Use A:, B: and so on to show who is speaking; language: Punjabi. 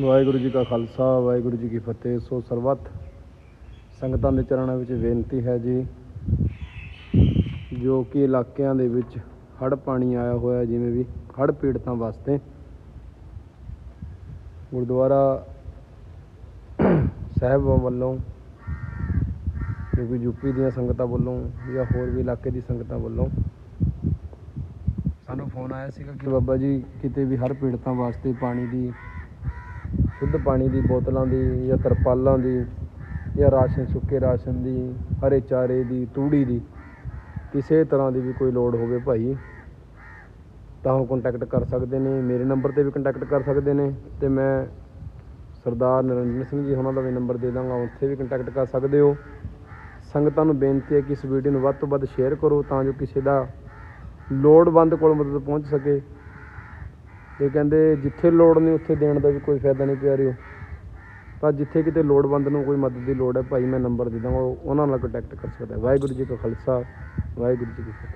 A: ਵਾਹਿਗੁਰੂ ਜੀ ਕਾ ਖਾਲਸਾ, ਵਾਹਿਗੁਰੂ ਜੀ ਕੀ ਫਤਿਹ। ਸੋ ਸਰਬੱਤ ਸੰਗਤਾਂ ਦੇ ਚਰਨਾਂ ਵਿੱਚ ਬੇਨਤੀ ਹੈ ਜੀ, ਜੋ ਕਿ ਇਲਾਕਿਆਂ ਦੇ ਵਿੱਚ ਹੜ੍ਹ ਪਾਣੀ ਆਇਆ ਹੋਇਆ, ਜਿਵੇਂ ਵੀ ਹੜ੍ਹ ਪੀੜਤਾਂ ਵਾਸਤੇ। ਗੁਰਦੁਆਰਾ ਸਾਹਿਬ ਵੱਲੋਂ, ਜੋ ਕਿ ਯੂਪੀ ਦੀਆਂ ਸੰਗਤਾਂ ਵੱਲੋਂ ਜਾਂ ਹੋਰ ਵੀ ਇਲਾਕੇ ਦੀ ਸੰਗਤਾਂ ਵੱਲੋਂ ਸਾਨੂੰ ਫੋਨ ਆਇਆ ਸੀਗਾ ਕਿ ਬਾਬਾ ਜੀ ਕਿਤੇ ਵੀ ਹਰ ਪੀੜਤਾਂ ਵਾਸਤੇ ਪਾਣੀ ਦੀ ਸ਼ੁੱਧ ਪਾਣੀ ਦੀ ਬੋਤਲਾਂ ਦੀ ਜਾਂ ਤਰਪਾਲਾਂ ਦੀ ਜਾਂ ਰਾਸ਼ਨ, ਸੁੱਕੇ ਰਾਸ਼ਨ ਦੀ, ਹਰੇ ਚਾਰੇ ਦੀ, ਤੂੜੀ ਦੀ, ਕਿਸੇ ਤਰ੍ਹਾਂ ਦੀ ਵੀ ਕੋਈ ਲੋੜ ਹੋਵੇ ਭਾਈ, ਤਾਂ ਉਹ ਕੰਟੈਕਟ ਕਰ ਸਕਦੇ ਨੇ, ਮੇਰੇ ਨੰਬਰ ਤੇ ਵੀ ਕੰਟੈਕਟ ਕਰ ਸਕਦੇ ਨੇ ਅਤੇ ਮੈਂ ਸਰਦਾਰ ਨਰਿੰਦਰ ਸਿੰਘ ਜੀ ਉਹਨਾਂ ਦਾ ਵੀ ਨੰਬਰ ਦੇ ਦਾਂਗਾ, ਉੱਥੇ ਵੀ ਕੰਟੈਕਟ ਕਰ ਸਕਦੇ ਹੋ। ਸੰਗਤਾਂ ਨੂੰ ਬੇਨਤੀ ਹੈ ਕਿ ਇਸ ਵੀਡੀਓ ਨੂੰ ਵੱਧ ਤੋਂ ਵੱਧ ਸ਼ੇਅਰ ਕਰੋ ਤਾਂ ਜੋ ਕਿਸੇ ਦਾ ਲੋੜਵੰਦ ਕੋਲ ਮਦਦ ਪਹੁੰਚ ਸਕੇ। ਤੇ ਕਹਿੰਦੇ ਜਿੱਥੇ ਲੋੜ ਨਹੀਂ ਉੱਥੇ ਦੇਣ ਦਾ ਵੀ ਕੋਈ ਫਾਇਦਾ ਨਹੀਂ ਪਿਆਰਿਓ। ਤਾਂ ਜਿੱਥੇ ਕਿਤੇ ਲੋੜਵੰਦ ਨੂੰ ਕੋਈ ਮਦਦ ਦੀ ਲੋੜ ਹੈ, ਭਾਈ ਮੈਂ ਨੰਬਰ ਦੇ ਦਾਂਗਾ, ਉਹ- ਉਹਨਾਂ ਨਾਲ ਕੰਟੈਕਟ ਕਰ ਸਕਦਾ ਵਾਹਿਗੁਰੂ ਜੀ ਕਾ ਖਾਲਸਾ, ਵਾਹਿਗੁਰੂ ਜੀ ਕੀ ਫਤਿਹ।